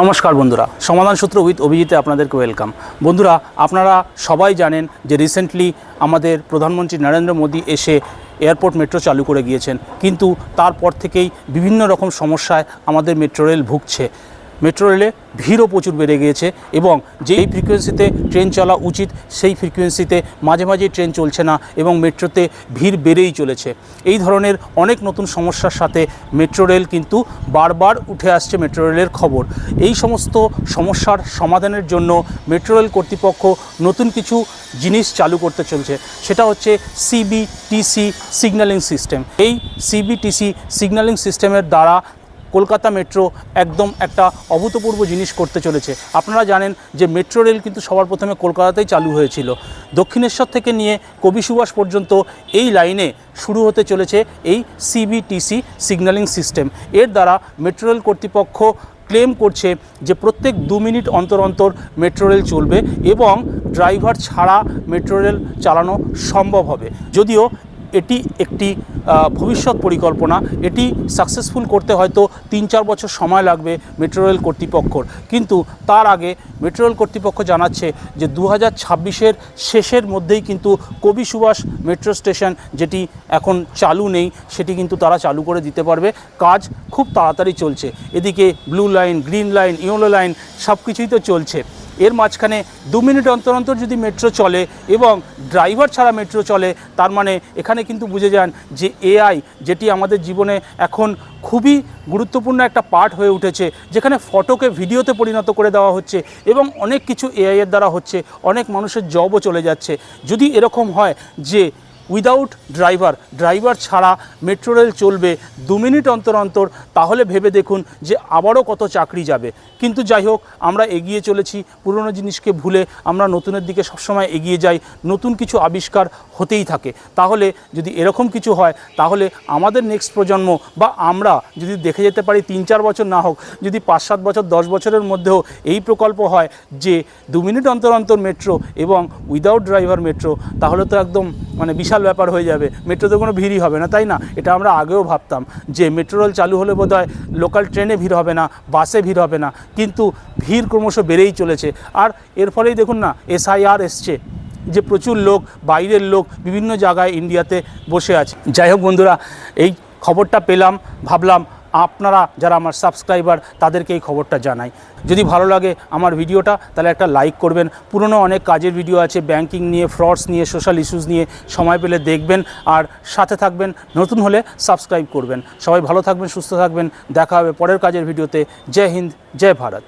নমস্কার বন্ধুরা, সমাধান সূত্র উইথ অভিজিতে আপনাদেরকে ওয়েলকাম। বন্ধুরা, আপনারা সবাই জানেন যে রিসেন্টলি আমাদের প্রধানমন্ত্রী নরেন্দ্র মোদী এসে এয়ারপোর্ট মেট্রো চালু করে গিয়েছেন। কিন্তু তারপর থেকেই বিভিন্ন রকম সমস্যায় আমাদের মেট্রো রেল ভুগছে। মেট্রো রেলে ভিড়ও প্রচুর বেড়ে গিয়েছে এবং যেই ফ্রিকোয়েন্সিতে ট্রেন চলা উচিত, সেই ফ্রিকোয়েন্সিতে মাঝে মাঝে ট্রেন চলছে না এবং মেট্রোতে ভিড় বেড়েই চলেছে। এই ধরনের অনেক নতুন সমস্যার সাথে মেট্রো রেল কিন্তু বারবার উঠে আসছে মেট্রো রেলের খবর। এই সমস্ত সমস্যার সমাধানের জন্য মেট্রো রেল কর্তৃপক্ষ নতুন কিছু জিনিস চালু করতে চলছে। সেটা হচ্ছে সিবিটিসি সিগন্যালিং সিস্টেম এই সিবিটিসি সিগন্যালিং সিস্টেমের দ্বারা কলকাতা মেট্রো একদম একটা অভূতপূর্ব জিনিস করতে চলেছে। আপনারা জানেন যে মেট্রো রেল কিন্তু সবার প্রথমে কলকাতাতেই চালু হয়েছিল। দক্ষিণেশ্বর থেকে নিয়ে কবি সুভাষ পর্যন্ত এই লাইনে শুরু হতে চলেছে এই সিবিটিসি সিগন্যালিং সিস্টেম এর দ্বারা মেট্রো রেল কর্তৃপক্ষ ক্লেম করছে যে প্রত্যেক দু মিনিট অন্তর অন্তর মেট্রো রেল চলবে এবং ড্রাইভার ছাড়া মেট্রো রেল চালানো সম্ভব হবে। যদিও এটি একটি ভবিষ্যৎ পরিকল্পনা। এটি সাকসেসফুল করতে হয়তো তিন চার বছর সময় লাগবে মেট্রো রেল কর্তৃপক্ষর। কিন্তু তার আগে মেট্রো রেল কর্তৃপক্ষ জানাচ্ছে যে দু হাজার শেষের মধ্যেই কিন্তু কবি সুভাষ মেট্রো স্টেশন যেটি এখন চালু নেই, সেটি কিন্তু তারা চালু করে দিতে পারবে। কাজ খুব তাড়াতাড়ি চলছে। এদিকে blue line green line yellow line সব কিছুই তো চলছে। এর মাঝখানে দু মিনিট অন্তর অন্তর যদি মেট্রো চলে এবং ড্রাইভার ছাড়া মেট্রো চলে, তার মানে এখানে কিন্তু বুঝে যান যে এআই যেটি আমাদের জীবনে এখন খুবই গুরুত্বপূর্ণ একটা পার্ট হয়ে উঠেছে, যেখানে ফটোকে ভিডিওতে পরিণত করে দেওয়া হচ্ছে এবং অনেক কিছু এআইয়ের দ্বারা হচ্ছে, অনেক মানুষের জবও চলে যাচ্ছে। যদি এরকম হয় যে উইদাউট ড্রাইভার। ড্রাইভার ছাড়া মেট্রো রেল চলবে দু মিনিট অন্তর অন্তর, তাহলে ভেবে দেখুন যে আবারও কত চাকরি যাবে। কিন্তু যাই হোক, আমরা এগিয়ে চলেছি, পুরনো জিনিসকে ভুলে আমরা নতুনের দিকে সবসময় এগিয়ে যাই, নতুন কিছু আবিষ্কার হতেই থাকে। তাহলে যদি এরকম কিছু হয়, তাহলে আমাদের নেক্সট প্রজন্ম বা আমরা যদি দেখে যেতে পারি তিন চার বছর না হোক, যদি পাঁচ সাত বছর, দশ বছরের মধ্যেও এই প্রকল্প হয় যে দু মিনিট অন্তর অন্তর মেট্রো এবং উইদাউট ড্রাইভার মেট্রো, তাহলে তো একদম মানে বিশাল ব্যাপার হয়ে যাবে। মেট্রোতে কোনো ভিড়ই হবে না, তাই না? এটা আমরা আগেও ভাবতাম যে মেট্রো রেল চালু হলে বোধ হয় লোকাল ট্রেনে ভিড় হবে না, বাসে ভিড় হবে না, কিন্তু ভিড় ক্রমশ বেড়েই চলেছে। আর এর ফলেই দেখুন না, এসআইআর এসছে, যে প্রচুর লোক, বাইরের লোক বিভিন্ন জায়গায় ইন্ডিয়াতে বসে আছে। যাই হোক বন্ধুরা, এই খবরটা পেলাম, ভাবলাম আপনারা যারা আমার সাবস্ক্রাইবার, তাদেরকে এই খবরটা জানাই। যদি ভালো লাগে আমার ভিডিওটা, তাহলে একটা লাইক করবেন। পুরনো অনেক কাজের ভিডিও আছে, ব্যাংকিং নিয়ে, ফ্রডস নিয়ে, সোশ্যাল ইস্যুস নিয়ে, সময় পেলে দেখবেন। আর সাথে থাকবেন, নতুন হলে সাবস্ক্রাইব করবেন। সবাই ভালো থাকবেন, সুস্থ থাকবেন। দেখা হবে পরের কাজের ভিডিওতে। জয় হিন্দ, জয় ভারত।